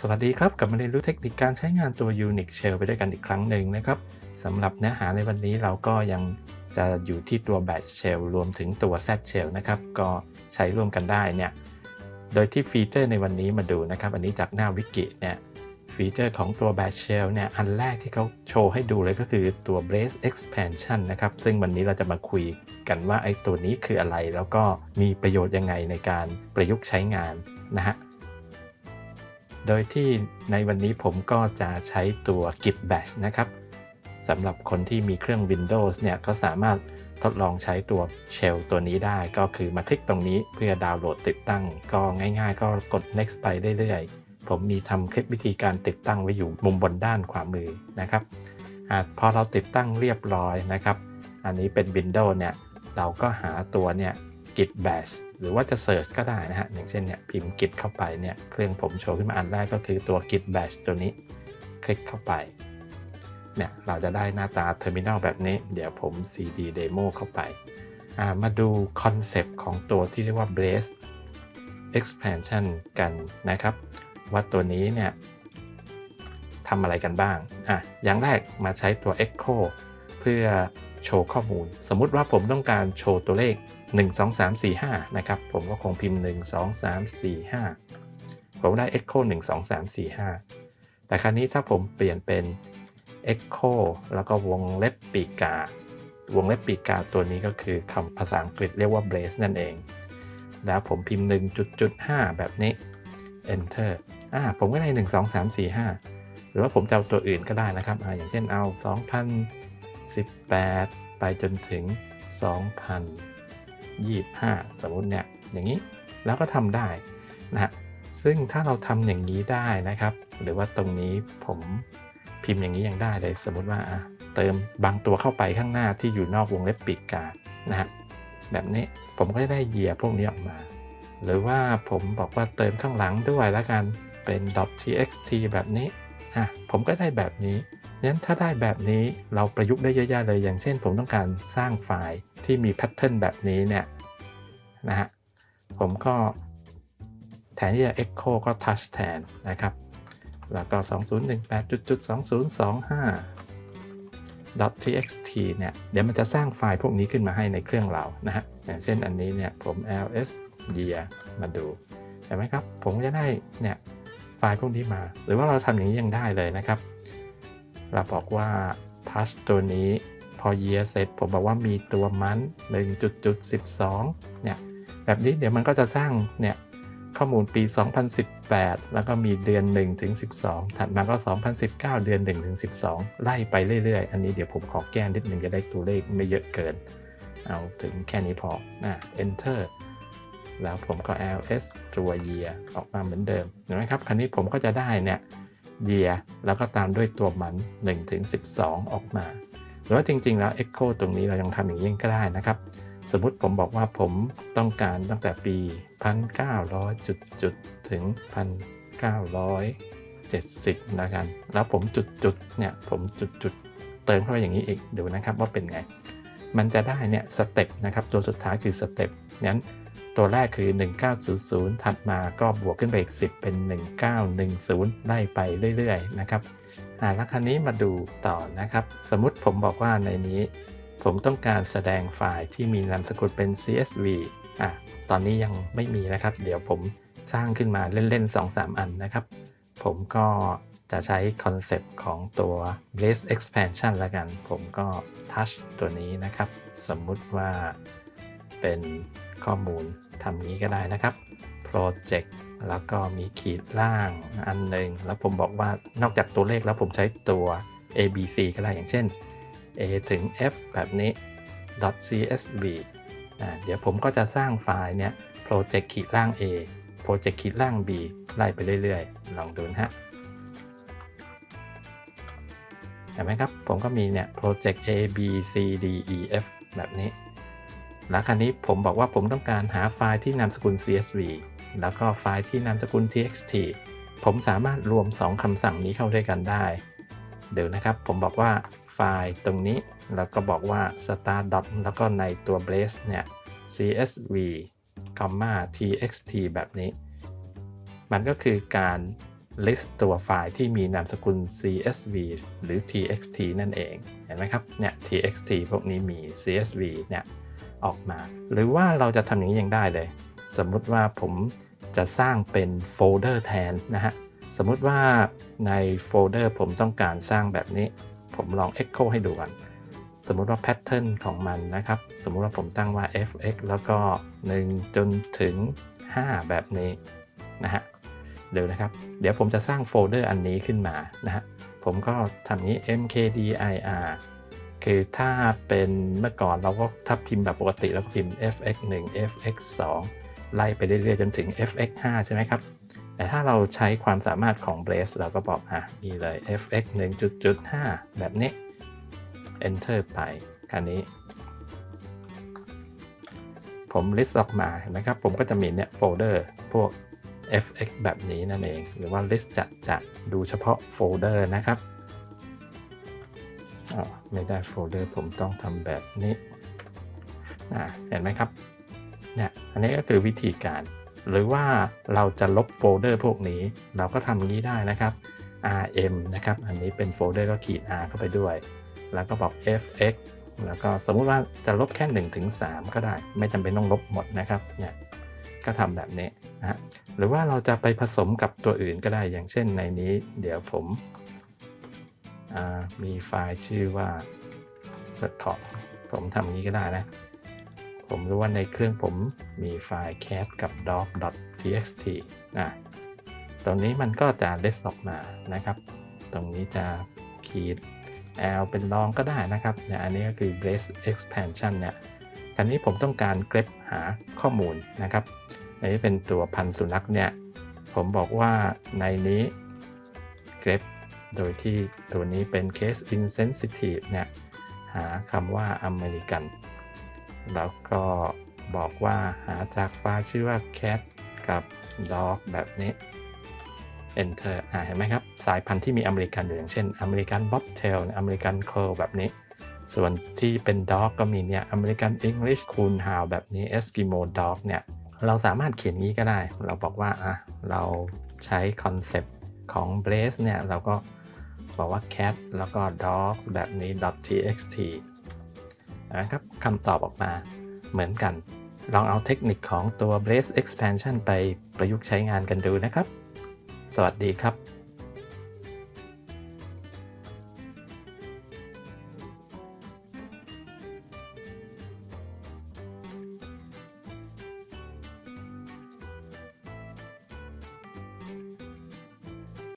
สวัสดีครับกลับมาเรียนรู้เทคนิคการใช้งานตัว Unix Shell ไปด้วยกันอีกครั้งหนึ่งนะครับสำหรับเนื้อหาในวันนี้เราก็ยังจะอยู่ที่ตัว Bash Shell รวมถึงตัว Z Shell นะครับ ก็ใช้ร่วมกันได้เนี่ย โดยที่ฟีเจอร์ในวันนี้มาดูนะครับ อันนี้จากหน้าวิกิเนี่ยฟีเจอร์ของตัว Bash Shell เนี่ยอันแรกที่เขาโชว์ให้ดูเลยก็คือตัว Blaze Expansion นะครับ ซึ่งวันนี้เราจะมาคุยกันว่าไอ้ตัวนี้คืออะไร แล้วก็มีประโยชน์ยังไงในการประยุกต์ใช้งานนะฮะ โดยที่ในวันนี้ผมก็จะใช้ตัว Git Bash นะครับสำหรับคนที่มีเครื่อง Windows เนี่ยก็สามารถทดลองใช้ตัว Shell ตัวนี้ได้ ก็คือมาคลิกตรงนี้เพื่อดาวน์โหลดติดตั้ง ก็ง่ายๆ ก็กด next ไปเรื่อยๆ ผมมีทำคลิปวิธีการติดตั้งไว้อยู่มุมบนด้านขวามือนะครับอพอเราติดตั้งเรียบร้อยนะครับ อันนี้เป็น Windows เนี่ยเราก็หาตัวเนี่ย Git Bash หรือว่าจะเสิร์ชก็ได้นะฮะอย่างเช่นเนี่ยพิมพ์ Git เข้าไปเนี่ยเครื่องผมโชว์ขึ้นมาอันแรกก็คือตัว Git Bash ตัวนี้คลิกเข้าไปเนี่ยเราจะได้หน้าตาเทอร์มินอลแบบนี้ เดี๋ยวผม cd demo เข้าไป มาดูคอนเซปต์ของตัวที่เรียกว่า Blaze expansion กันนะครับ ว่าตัวนี้เนี่ยทำอะไรกันบ้างอะอย่างแรกมาใช้ตัว Echo เพื่อโชว์ข้อมูล สมมุติว่าผมต้องการโชว์ตัวเลข 1 2 3 4 5 นะครับ ผมก็คงพิมพ์ 1 2 3 4 5 ผมได้ Echo 1 2 3 4 5 แต่ครั้นี้ถ้าผมเปลี่ยนเป็น Echo แล้วก็วงเล็บปีกา วงเล็บปีกาตัวนี้ก็คือคำภาษาอังกฤษเรียกว่า Blaze นั่นเอง แล้วผมพิมพ์ 1.5 แบบนี้ Enter อ่าผมก็ได้ 1 2 3 4 5 หรือว่าผมจะเอาตัวอื่นก็ได้นะครับอ่าอย่างเช่นเอา 2018 ไปจนถึง 25 สมมุติเนี่ยอย่างนี้แล้วก็ทำได้นะฮะซึ่งถ้าเราทำอย่างนี้ได้นะครับ หรือว่าตรงนี้ผมพิมพ์อย่างนี้ยังได้เลยสมมุติว่าเติมบางตัวเข้าไปข้างหน้าที่อยู่นอกวงเล็บปีกกานะฮะแบบนี้ผมก็ได้เหยียพวกนี้ออกมา หรือว่าผมบอกว่าเติมข้างหลังด้วยแล้วกันเป็น .txt แบบนี้อะผมก็ได้แบบนี้นั้นถ้าได้แบบนี้เราประยุกต์ได้เยอะแยะเลย อย่างเช่น ผมต้องการสร้างไฟล์ ที่มีแพทเทิร์นแบบนี้เนี่ยนะฮะผมก็แทนที่จะ echo ก็ touch แทนนะครับ แล้วก็ 2018.2025 .txt เนี่ย เดี๋ยวมันจะสร้างไฟล์พวกนี้ขึ้นมาให้ในเครื่องเรานะฮะ อย่างเช่นอันนี้เนี่ยผม ls year มาดู เห็นไหมครับ ผมจะได้เนี่ยไฟล์พวกนี้มา หรือว่าเราทำอย่างนี้ยังได้เลยนะครับ เราบอกว่า touch ตัวนี้ year เสร็จผมบอกว่ามีตัวมัน1.12เนี่ยแบบนี้เดี๋ยวมันก็จะสร้างเนี่ยข้อมูลปี 2018 แล้วก็มีเดือน1ถึง12 ถัดมาก็ 2019 เดือน1ถึง12 ไล่ไปเรื่อยๆ อันนี้เดี๋ยวผมขอแก้นิดหนึ่งจะได้ตัวเลขไม่เยอะเกิน เอาถึงแค่นี้พอนะ enter แล้วผมก็ ls ตัว year ออกมาเหมือนเดิมเห็นไหมครับ คราวนี้ผมก็จะได้เนี่ย year แล้วก็ตามด้วยตัวมัน1ถึง12 ออกมา หรือว่าจริง ๆ แล้ว echo ตรงนี้เรายังทำอย่างนี้ก็ได้นะครับ สมมุติผมบอกว่าผมต้องการตั้งแต่ปี 1900 จุดจุดถึง 1970นะกัน แล้วผมจุดจุดเนี่ยผมจุดจุดเติมเข้าไปอย่างนี้อีกดูนะครับว่าเป็นไง มันจะได้เนี่ยสเต็ปนะครับตัวสุดท้ายคือสเต็ปงั้นตัวแรกคือ 1900 ถัดมาก็บวกขึ้นไปอีก 10 เป็น 1910 ไล่ไปเรื่อย ๆ นะครับ อ่าแล้วคันนี้มาดูต่อนะครับ สมมติผมบอกว่าในนี้ ผมต้องการแสดงไฟล์ที่มีนามสกุลเป็น CSV อะตอนนี้ยังไม่มีนะครับ เดี๋ยวผมสร้างขึ้นมาเล่น ๆ 2-3 อันนะครับ ผมก็จะใช้คอนเซปต์ของตัว Blaze Expansion ละกัน ผมก็ touch ตัวนี้นะครับ สมมุติว่าเป็นข้อมูลทำนี้ก็ได้นะครับ Project แล้วก็มีขีดล่างอันหนึ่งแล้วผมบอกว่านอกจากตัวเลขแล้วผมใช้ตัว ABC ก็ได้อย่างเช่น a ถึง f แบบนี้ .csv นะเดี๋ยวผมก็จะสร้างไฟล์เนี่ย project ขีดล่าง a project ขีดล่าง b ไล่ไปเรื่อยๆ ลองดูนะฮะเห็นไหมครับ ผมก็มีเนี่ย project a b c d e f แบบนี้ แล้วคราวนี้ผมบอกว่าผมต้องการหาไฟล์ที่นามสกุล csv แล้วก็ไฟล์ที่นามสกุล txt ผมสามารถรวม 2คำสั่งนี้เข้าด้วยกันได้ เดี๋ยวนะครับ ผมบอกว่าไฟล์ตรงนี้ แล้วก็บอกว่า start dot แล้วก็ในตัว blaze เนี่ย csv txt แบบนี้ มันก็คือการ list ตัวไฟล์ที่มีนามสกุล csv หรือ txt นั่นเอง เห็นไหมครับ เนี่ย txt พวกนี้มี csv เนี่ย ออกมา หรือว่าเราจะทำอย่างนี้ยังได้เลย สมมุติว่าผม จะสร้างเป็นโฟลเดอร์แทนนะฮะ สมมุติว่าในโฟลเดอร์ผมต้องการสร้างแบบนี้ ผมลอง echo ให้ดูกันสมมุติว่าแพทเทิร์นของมันนะครับ สมมุติว่าผมตั้งว่า fx แล้วก็ 1 จนถึง 5 แบบนี้นะฮะเดี๋ยวนะครับ เดี๋ยวผมจะสร้างโฟลเดอร์อันนี้ขึ้นมานะฮะ ผมก็ทำนี้ mkdir คือถ้าเป็นเมื่อก่อนเราก็ถ้าพิมพ์แบบปกติแล้วก็พิมพ์ fx 1 fx 2 ไล่ไปเรื่อยๆจนถึง fx 5ใช่ไหมครับ แต่ถ้าเราใช้ความสามารถของ Blaze เราก็บอกอะนี่เลย fx 1.5 แบบนี้ enter ไปคันนี้ ผม list ออกมาเห็นไหมครับ ผมก็จะมีเนี่ยโฟลเดอร์พวก fx แบบนี้นั่นเอง หรือว่า list จะจะดูเฉพาะโฟลเดอร์นะครับไม่ได้โฟลเดอร์ผมต้องทำแบบนี้เห็นไหมครับ เนี่ยอันนี้ก็คือวิธีการ หรือว่าเราจะลบโฟลเดอร์พวกนี้ เราก็ทำอย่างนี้ได้นะครับ rm นะครับ อันนี้เป็นโฟลเดอร์ก็ขีด r เข้าไปด้วย แล้วก็บอก fx แล้วก็สมมุติว่าจะลบแค่1ถึง3ก็ได้ ไม่จำเป็นต้องลบหมดนะครับ เนี่ย ก็ทำแบบนี้นะหรือว่าเราจะไปผสมกับตัวอื่นก็ได้ อย่างเช่นในนี้ เดี๋ยวผม มีไฟล์ชื่อว่าสถอผมทำอย่างนี้ก็ได้นะ ผมรู้ว่าในเครื่องผมมีไฟล์ cat กับ dog.txt นะตรงนี้มันก็จะ list ออกมานะครับ ตรงนี้จะขีด L เป็นรองก็ได้นะครับเนี่ยอันนี้ก็คือ Blaze expansion เนี่ยอันนี้ผมต้องการเกร็บหาข้อมูลนะครับอันนี้เป็นตัวพันธุ์สุนัขเนี่ยผมบอกว่าในนี้เกร็บโดยที่ตัวนี้เป็น case insensitive เนี่ยหาคำว่าอเมริกัน แล้วก็บอกว่าหาจากไฟล์ชื่อว่า cat กับ dog แบบนี้ enter อ่าเห็นไหมครับ สายพันธุ์ที่มีอเมริกันอยู่อย่างเช่นอเมริกันบ๊อบเทลอเมริกันเคิร์ลแบบนี้ ส่วนที่เป็นด็อกก็มีเนี่ยอเมริกันอังกฤษคูนฮาวแบบนี้เอสกิโมด็อกเนี่ย เราสามารถเขียนงี้ก็ได้ เราบอกว่าอะเราใช้คอนเซปต์ของ Blaze เนี่ย เราก็บอกว่า cat แล้วก็ dog แบบนี้ .txt นะครับคำตอบออกมาเหมือนกัน ลองเอาเทคนิคของตัว brace expansion ไปประยุกต์ใช้งานกันดูนะครับ สวัสดีครับ